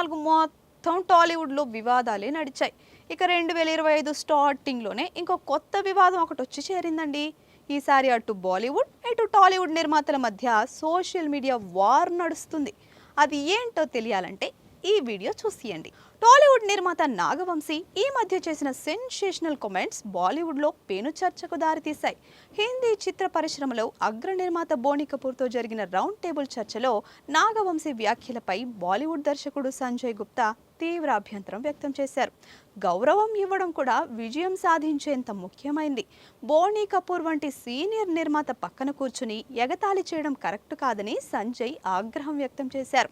నాలుగు మొత్తం టాలీవుడ్లో వివాదాలే నడిచాయి. ఇక రెండు వేల ఇరవై ఐదు స్టార్టింగ్లోనే ఇంకో కొత్త వివాదం ఒకటి వచ్చి చేరిందండి. ఈసారి అటు బాలీవుడ్ ఇటు టాలీవుడ్ నిర్మాతల మధ్య సోషల్ మీడియా వార్ నడుస్తుంది. అది ఏంటో తెలియాలంటే ఈ వీడియో చూసియండి. టాలీవుడ్ నిర్మాత నాగవంశీ ఈ మధ్య చేసిన సెన్సేషనల్ కామెంట్స్ బాలీవుడ్లో పెను చర్చకు దారితీశాయి. హిందీ చిత్ర పరిశ్రమలో అగ్ర నిర్మాత బోని కపూర్తో జరిగిన రౌండ్ టేబుల్ చర్చలో నాగవంశీ వ్యాఖ్యలపై బాలీవుడ్ దర్శకుడు సంజయ్ గుప్తా తీవ్ర అభ్యంతరం వ్యక్తం చేశారు. గౌరవం ఇవ్వడం కూడా విజయం సాధించేంత ముఖ్యమైంది. బోనీ కపూర్ వంటి సీనియర్ నిర్మాత పక్కన కూర్చుని ఎగతాళి చేయడం కరెక్ట్ కాదని సంజయ్ ఆగ్రహం వ్యక్తం చేశారు.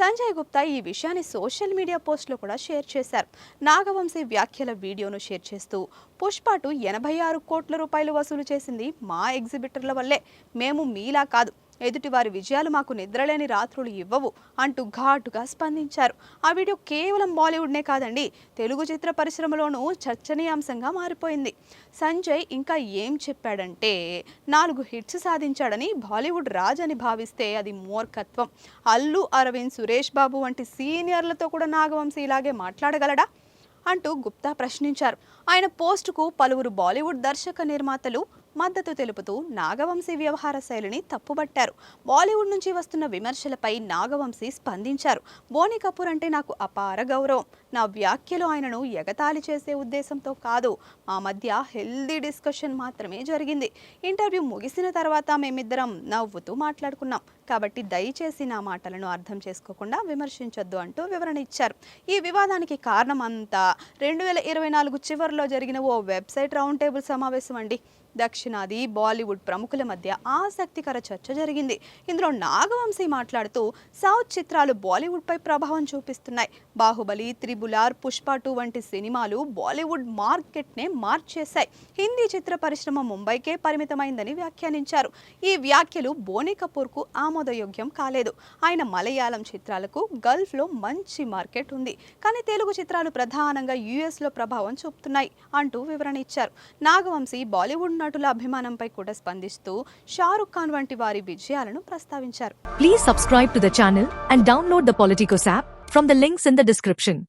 సంజయ్ గుప్తా ఈ విషయాన్ని సోషల్ మీడియా పోస్ట్లో కూడా షేర్ చేశారు. నాగవంశీ వ్యాఖ్యల వీడియోను షేర్ చేస్తూ పుష్పటు ఎనభై ఆరు కోట్ల రూపాయలు వసూలు చేసింది మా ఎగ్జిబిటర్ల వల్లే. మేము మీలా కాదు. ఎదుటివారి విజయాలు మాకు నిద్రలేని రాత్రులు ఇవ్వవు అంటూ ఘాటుగా స్పందించారు. ఆ వీడియో కేవలం బాలీవుడ్నే కాదండి తెలుగు చిత్ర పరిశ్రమలోనూ చర్చనీయాంశంగా మారిపోయింది. సంజయ్ ఇంకా ఏం చెప్పాడంటే నాలుగు హిట్స్ సాధించాడని బాలీవుడ్ రాజ్ అని భావిస్తే అది మూర్ఖత్వం. అల్లు అరవింద్ సురేష్ బాబు వంటి సీనియర్లతో కూడా నాగవంశీ ఇలాగే మాట్లాడగలడా? అంటూ గుప్తా ప్రశ్నించారు. ఆయన పోస్టుకు పలువురు బాలీవుడ్ దర్శక నిర్మాతలు మద్దతు తెలుపుతూ నాగవంశీ వ్యవహార శైలిని తప్పుబట్టారు. బాలీవుడ్ నుంచి వస్తున్న విమర్శలపై నాగవంశీ స్పందించారు. బోని కపూర్ అంటే నాకు అపార గౌరవం. నా వ్యాఖ్యలు ఆయనను ఎగతాళి చేసే ఉద్దేశంతో కాదు. మా మధ్య హెల్దీ డిస్కషన్ మాత్రమే జరిగింది. ఇంటర్వ్యూ ముగిసిన తర్వాత మేమిద్దరం నవ్వుతూ మాట్లాడుకున్నాం. కాబట్టి దయచేసి నా మాటలను అర్థం చేసుకోకుండా విమర్శించొద్దు అంటూ వివరణ ఇచ్చారు. ఈ వివాదానికి కారణం అంతా రెండు వేల ఇరవై నాలుగు చివరిలో జరిగిన ఓ వెబ్సైట్ రౌండ్ టేబుల్ సమావేశం అండి. దక్షిణాది బాలీవుడ్ ప్రముఖుల మధ్య ఆసక్తికర చర్చ జరిగింది. ఇందులో నాగవంశీ మాట్లాడుతూ సౌత్ చిత్రాలు బాలీవుడ్పై ప్రభావం చూపిస్తున్నాయి. బాహుబలి త్రిబులార్ పుష్ప టూ వంటి సినిమాలు బాలీవుడ్ మార్కెట్నే మార్చేశాయి. హిందీ చిత్ర పరిశ్రమ ముంబైకే పరిమితమైందని వ్యాఖ్యానించారు. ఈ వ్యాఖ్యలు బోనీ కపూర్కు ఆమోదయోగ్యం కాలేదు. ఆయన మలయాళం చిత్రాలకు గల్ఫ్లో మంచి మార్కెట్ ఉంది. కానీ తెలుగు చిత్రాలు ప్రధానంగా యుఎస్లో ప్రభావం చూపుతున్నాయి అంటూ వివరణ ఇచ్చారు. నాగవంశీ బాలీవుడ్ నటుల అభిమానంపై కూడా స్పందిస్తూ షారుఖ్ ఖాన్ వంటి వారి విజయాలను ప్రస్తావించారు. Please subscribe to the and download the Politicos app from the links in the description